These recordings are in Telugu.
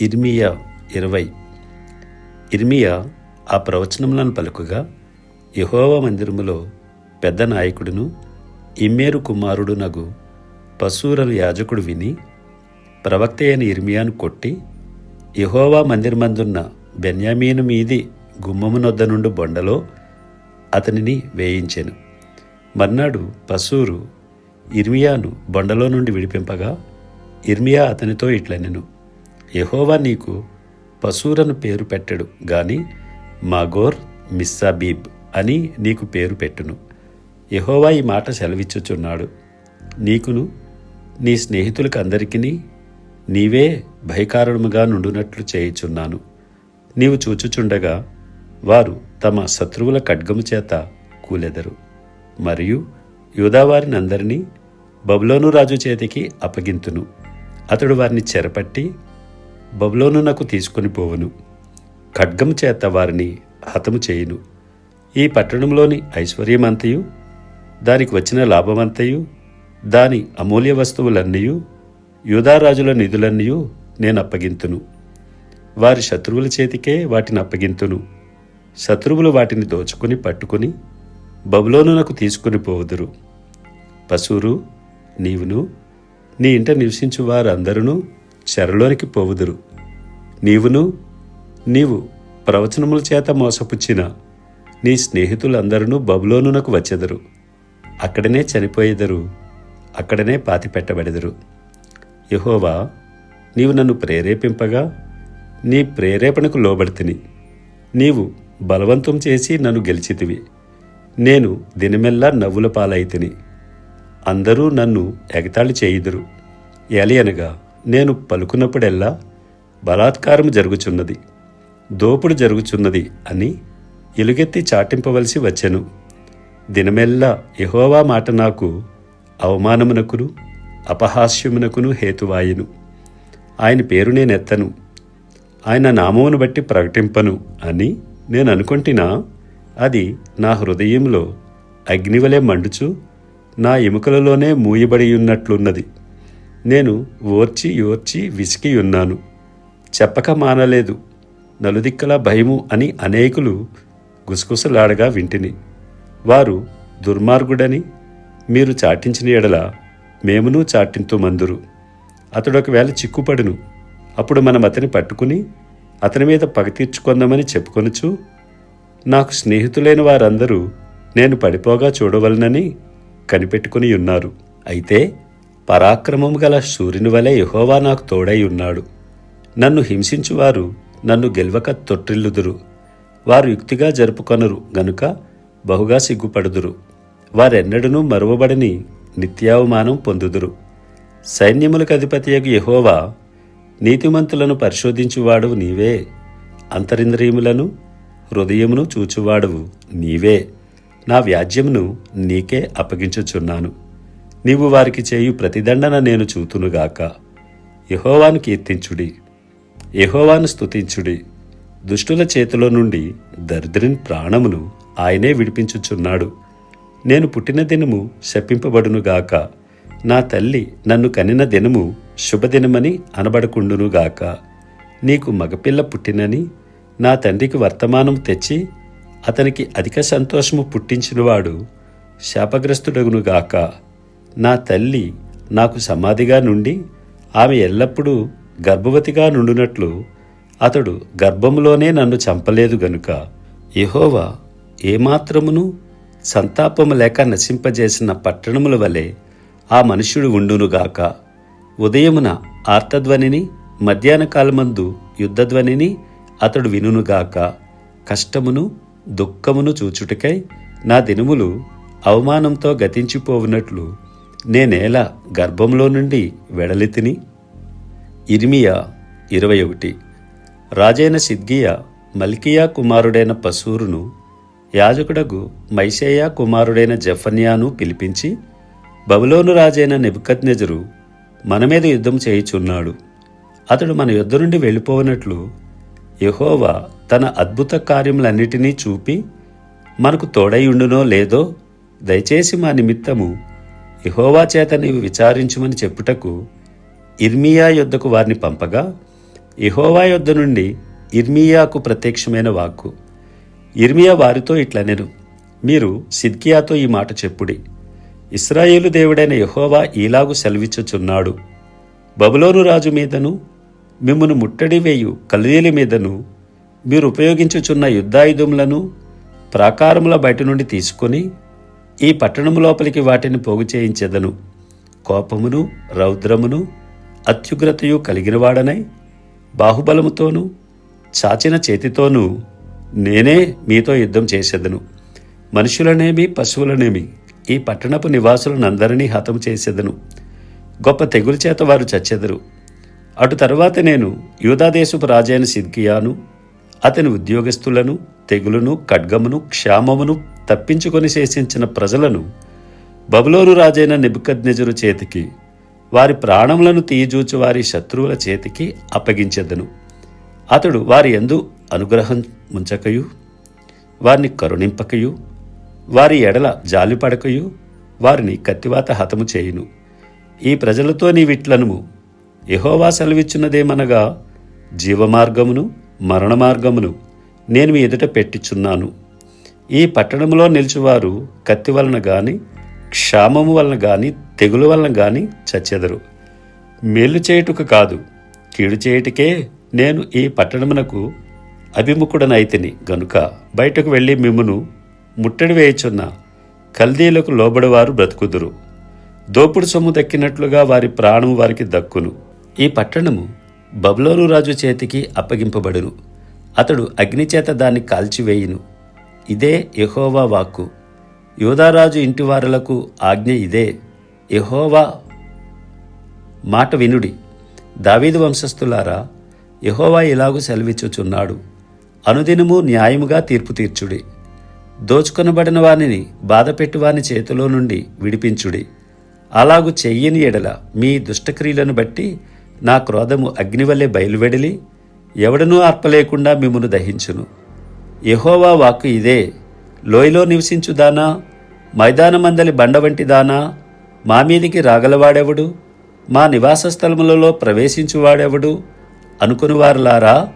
ఇర్మియా ఇరవై. ఇర్మియా ఆ ప్రవచనములను పలుకుగా యహోవ మందిరములో పెద్ద నాయకుడును ఇమ్మేరు కుమారుడు నగు పశువులను యాజకుడు విని ప్రవక్త అయిన ఇర్మియాను కొట్టి యహోవా మందిరమందున్న బెన్యామీను మీది గుమ్మమునొద్ద నుండి బొండలో అతనిని వేయించెను. మర్నాడు పశువురు ఇర్మియాను బొండలో నుండి విడిపింపగా ఇర్మియా అతనితో ఇట్లనెను. యహోవా నీకు పశువురను పేరు పెట్టడు గాని మాగోర్ మిస్సాబీబ్ అని నీకు పేరు పెట్టును. యహోవా ఈ మాట సెలవిచ్చుచున్నాడు. నీకును నీ స్నేహితులకందరికీ నీవే భయకారణముగా నుండునట్లు చేయుచున్నాను. నీవు చూచుచుండగా వారు తమ శత్రువుల ఖడ్గము చేత కూలెదరు. మరియు యూదావారిని అందరినీ బబులోను రాజు చేతికి అప్పగింతును. అతడు వారిని చెరపట్టి బబులోనునకు తీసుకొని పోవును. ఖడ్గం చేత వారిని హతము చేయును. ఈ పట్టణంలోని ఐశ్వర్యమంతయు దానికి వచ్చిన లాభమంతయు దాని అమూల్య వస్తువులన్నయూ యూదారాజుల నిధులన్నీయు నేను అప్పగింతును వారి శత్రువుల చేతికే వాటిని అప్పగింతును. శత్రువులు వాటిని దోచుకుని పట్టుకుని బబులోనునకు తీసుకుని పోవుదురు. పశువురు నీవును నీ ఇంట నివసించు వారందరూ చెరలోనికి పోవుదురు. నీవును నీవు ప్రవచనముల చేత మోసపుచ్చిన నీ స్నేహితులందరూ బబులోనునకు వచ్చెదరు. అక్కడనే చనిపోయేదరు అక్కడనే పాతి పెట్టబడెదరు యహోవా నీవు నన్ను ప్రేరేపింపగా నీ ప్రేరేపణకు లోబడితిని. నీవు బలవంతం చేసి నన్ను గెలిచితివి. నేను దినమెల్లా నవ్వుల పాలైతిని. అందరూ నన్ను ఎగతాళి చేయుదురు. ఎలియనగా నేను పలుకున్నప్పుడెల్లా బలాత్కారం జరుగుచున్నది దోపుడు జరుగుచున్నది అని ఎలుగెత్తి చాటింపవలసి వచ్చెను. దినమెల్లా యహోవా మాట నాకు అవమానమునకును అపహాస్యమునకును హేతువాయును. ఆయన పేరు నేనెత్తను ఆయన నామమును బట్టి ప్రకటింపను అని నేను అనుకుంటున్నా అది నా హృదయంలో అగ్నివలే మండుచు నా ఎముకలలోనే మూయబడి ఉన్నట్లున్నది నేను ఓర్చి ఓర్చి విసికి ఉన్నాను. చెప్పక మానలేదు. నలుదిక్కల భయము అని అనేకులు గుసగుసలాడగా వింటిని. వారు దుర్మార్గుడని మీరు చాటించిన ఎడల మేమును చాటింతు మందురు. అతడు ఒకవేళ చిక్కుపడును. అప్పుడు మనం అతని పట్టుకుని అతని మీద పగ తీర్చుకుందామని చెప్పుకొనుచు నాకు స్నేహితులైన వారందరూ నేను పడిపోగా చూడవలనని కనిపెట్టుకుని ఉన్నారు. అయితే పరాక్రమము గల సూర్యుని వలె యహోవా నాకు తోడై ఉన్నాడు. నన్ను హింసించువారు నన్ను గెలవక తొట్టిల్లుదురు. వారు యుక్తిగా జరుపుకొనరు గనుక బహుగా సిగ్గుపడుదురు. వారెన్నడనూ మరువబడని నిత్యావమానం పొందుదురు. సైన్యములకు అధిపతియగు యహోవా నీతిమంతులను పరిశోధించువాడు నీవే. అంతరింద్రియములను హృదయమును చూచువాడవు నీవే. నా వ్యాజ్యమును నీకే అప్పగించుచున్నాను. నీవు వారికి చేయు ప్రతిదండన నేను చూతునుగాక. యహోవాను కీర్తించుడి. యహోవాను స్తుతించుడి. దుష్టుల చేతిలో నుండి దరిద్రుని ప్రాణమును ఆయనే విడిపించుచున్నాడు. నేను పుట్టిన దినము శపింపబడునుగాక. నా తల్లి నన్ను కనిన దినము శుభదినమని అనబడకుండునుగాక. నీకు మగపిల్ల పుట్టినని నా తండ్రికి వర్తమానం తెచ్చి అతనికి అధిక సంతోషము పుట్టించినవాడు శాపగ్రస్తుడగునుగాక. నా తల్లి నాకు సమాధిగా నుండి ఆమె ఎల్లప్పుడూ గర్భవతిగా నుండునట్లు అతడు గర్భములోనే నన్ను చంపలేదు గనుక యహోవా ఏమాత్రమును సంతాపము లేక నశింపజేసిన పట్టణముల వలె ఆ మనుష్యుడు ఉండునుగాక ఉదయమున ఆర్తధ్వనిని మధ్యాహ్న కాలమందు యుద్ధధ్వనిని అతడు వినునుగాక కష్టమును దుఃఖమును చూచుటకై నా దినములు అవమానంతో గతించిపోవునట్లు నేనేలా గర్భంలో నుండి వెడలితిని? ఇర్మియా ఇరవై ఒకటి రాజైన సిద్గియా మల్కియా కుమారుడైన పసూరును యాజకుడగు మైసేయా కుమారుడైన జఫన్యాను పిలిపించి బబులోను రాజైన నెబుకద్నెజరు మన మీద యుద్ధం చేయుచున్నాడు. అతడు మన యుద్ధ నుండి వెళ్ళిపోవనట్లు యెహోవా తన అద్భుత కార్యములన్నిటినీ చూపి మనకు తోడైయుండునో లేదో దయచేసి మా నిమిత్తము యహోవా చేత నీవు విచారించుమని చెప్పుటకు ఇర్మియా యొద్దకు వారిని పంపగా ఇహోవా యొద్ద నుండి ఇర్మియాకు ప్రత్యక్షమైన వాక్కు. ఇర్మియా వారితో ఇట్లనెను మీరు సిద్కియాతో ఈ మాట చెప్పుడి. ఇస్రాయేలు దేవుడైన యహోవా ఈలాగు సెలవిచ్చుచున్నాడు. బబులోను రాజు మీదను మిమ్మును ముట్టడి వేయు కల్దీల మీదను మీరు ఉపయోగించుచున్న యుద్ధాయుధములను ప్రాకారముల బయట నుండి తీసుకొని ఈ పట్టణము లోపలికి వాటిని పోగు చేయించెదను. కోపమును రౌద్రమును అత్యుగ్రతయు కలిగినవాడనై బాహుబలముతోనూ చాచిన చేతితోనూ నేనే మీతో యుద్ధం చేసేదను. మనుషులనేమి పశువులనేమి ఈ పట్టణపు నివాసులనందరినీ హతం చేసేదను. గొప్ప తెగులు చేత వారు చచ్చెదరు. అటు తరువాత నేను యూదాదేశపు రాజైన సిద్కియాను అతని ఉద్యోగస్తులను తెగులును ఖడ్గమును క్షామమును తప్పించుకొని శేషించిన ప్రజలను బబులోను రాజైన నెబుకద్నెజరు చేతికి వారి ప్రాణములను తీయజూచి వారి శత్రువుల చేతికి అప్పగించెదను. అతడు వారి ఎందు అనుగ్రహం ముంచకయు వారిని కరుణింపకయు వారి ఎడల జాలిపడకయు వారిని కత్తివాత హతము చేయును. ఈ ప్రజలతో నీవిట్లనుము. యహోవా సెలవిచ్చున్నదేమనగా జీవమార్గమును మరణ మార్గమును నేను మీ ఎదుట పెట్టిచున్నాను. ఈ పట్టణంలో నిలిచివారు కత్తి వలన గాని క్షామము వలన గాని తెగులు వలన గాని చచ్చెదరు. మేలు చేయుటకు కాదు కీడు చేయుటకే నేను ఈ పట్టణమునకు అభిముఖుడనైతిని. గనుక బయటకు వెళ్ళి మిమ్మును ముట్టడి వేయుచున్న కల్దీలకు లోబడివారు బ్రతుకుదురు. దోపుడు సొమ్ము దక్కినట్లుగా వారి ప్రాణం వారికి దక్కును. ఈ పట్టణము బబులోను రాజు చేతికి అప్పగింపబడును. అతడు అగ్నిచేత దాన్ని కాల్చివేయును. ఇదే యహోవా వాక్కు. యోధారాజు ఇంటివారులకు ఆజ్ఞ ఇదే. యహోవా మాట వినుడి. దావీదు వంశస్థులారా యహోవా ఇలాగు సెలవిచ్చుచున్నాడు? అనుదినము న్యాయముగా తీర్పు తీర్చుడి. దోచుకొనబడిన వానిని బాధపెట్టువాని చేతిలో నుండి విడిపించుడి. అలాగు చెయ్యని ఎడల మీ దుష్టక్రియలను బట్టి నా క్రోధము అగ్నివల్లే బయలువెడలి ఎవడనూ ఆర్పలేకుండా మిమ్మును దహించును. యహోవా వాక్కు ఇదే. లోయలో నివసించుదానా మైదానమందలి బండ వంటి దానా మా మీదికి రాగలవాడెవడు? మా నివాస స్థలములలో ప్రవేశించువాడెవడు? అనుకునివారులారా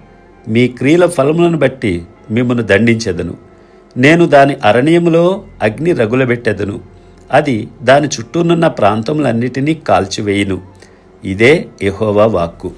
మీ క్రియల ఫలములను బట్టి మిమ్మను దండించెదను. నేను దాని అరణ్యములో అగ్ని రగులబెట్టెదను. అది దాని చుట్టూనున్న ప్రాంతములన్నిటినీ కాల్చివేయును. ఇదే యహోవా వాక్కు.